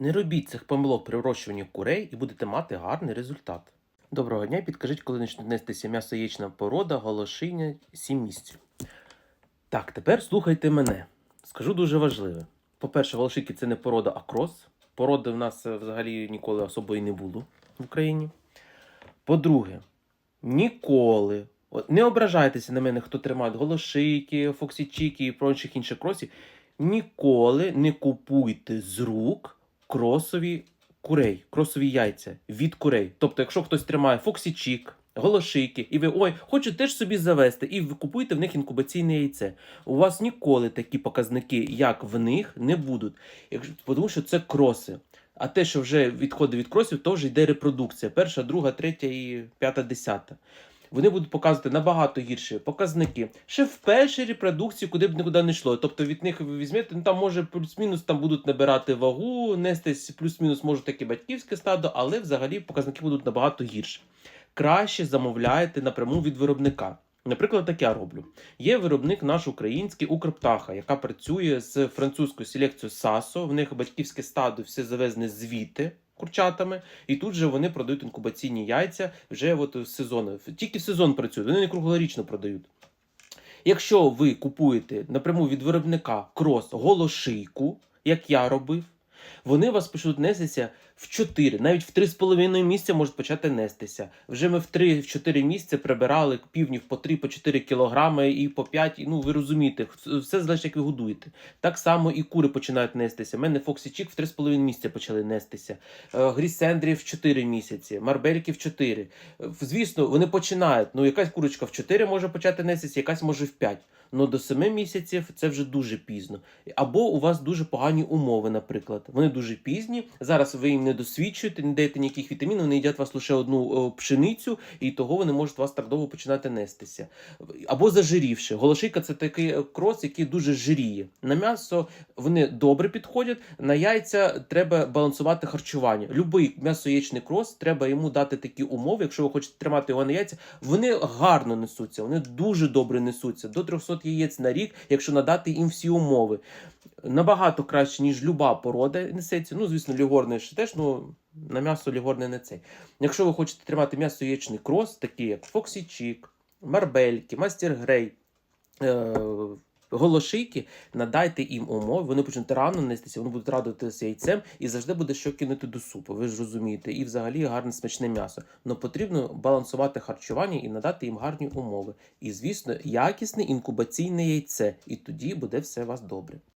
Не робіть цих помилок при вирощуванні курей і будете мати гарний результат. Доброго дня, підкажіть, коли почнуть нестися м'ясо яєчна порода, голошиня, 7 місяців. Так, тепер слухайте мене. Скажу дуже важливе. По-перше, волошики це не порода, а крос. Породи в нас е, взагалі ніколи особо і не було в Україні. По-друге, ніколи. Не ображайтеся на мене, хто тримає голошики, фоксічики і прочих інших кросів. Ніколи не купуйте з рук кросові курей, кросові яйця від курей. Тобто, якщо хтось тримає фоксічик, голошики, і ви ой, хочу теж собі завести, і ви купуєте в них інкубаційне яйце. У вас ніколи такі показники, як в них, не будуть. Тому що це кроси. А те, що вже відходить від кросів, то вже йде репродукція. Перша, друга, третя і п'ята, десята. Вони будуть показувати набагато гірші показники. Ще в першій репродукції, куди б нікуди не йшло. Тобто від них ви візьмете, ну там може плюс-мінус там будуть набирати вагу, нестись плюс-мінус може таке батьківське стадо, але взагалі показники будуть набагато гірші. Краще замовляйте напряму від виробника. Наприклад, так я роблю. Є виробник наш український Укрптаха, яка працює з французькою селекцією САСО. В них батьківське стадо все завезне звідти курчатами, і тут же вони продають інкубаційні яйця вже от в сезон. Тільки в сезон працюють, вони не круглорічно продають. Якщо ви купуєте напряму від виробника крос голошийку, як я робив, вони вас почнуть нестися в 4, навіть в 3,5 місяця можуть почати нестися. Вже ми в 3-4 місяці прибирали півнів по 3-4 кілограми і по 5, ну ви розумієте, все залежить, як ви годуєте. Так само і кури починають нестися. У мене Фоксічік в 3,5 місяця почали нестися. Е, Грісендрі в 4 місяці, Марбельки в 4. Е, Звісно, вони починають. Ну, якась курочка в 4 може почати нестися, якась може в 5. Ну до 7 місяців це вже дуже пізно. Або у вас дуже погані умови, наприклад. Вони дуже пізні. Зараз ви їм не досвідчуєте, не даєте ніяких вітамінів, вони їдять вас лише одну пшеницю, і того вони можуть вас так довго починати нестися. Або зажирівши. Голошийка це такий е, крос, який дуже жиріє. На м'ясо вони добре підходять. На яйця треба балансувати харчування. Любий м'ясо-яєчний крос, треба йому дати такі умови. Якщо ви хочете тримати його на яйця, вони гарно несуться, вони дуже добре несуться. До 300 яєць на рік, якщо надати їм всі умови. Набагато краще, ніж люба порода несеться. Ну, звісно, лігорний ще теж, ну на м'ясо лігорне не цей. Якщо ви хочете тримати м'ясо яєчний крос, такі як Фоксічік, Марбельки, Мастер Грей. Е- Голошийки, надайте їм умови, вони почнуть рано нестися, вони будуть радуватися яйцем і завжди буде що кинути до супу. Ви ж розумієте, і взагалі гарне смачне м'ясо. Но потрібно балансувати харчування і надати їм гарні умови. І, звісно, якісне інкубаційне яйце. І тоді буде все у вас добре.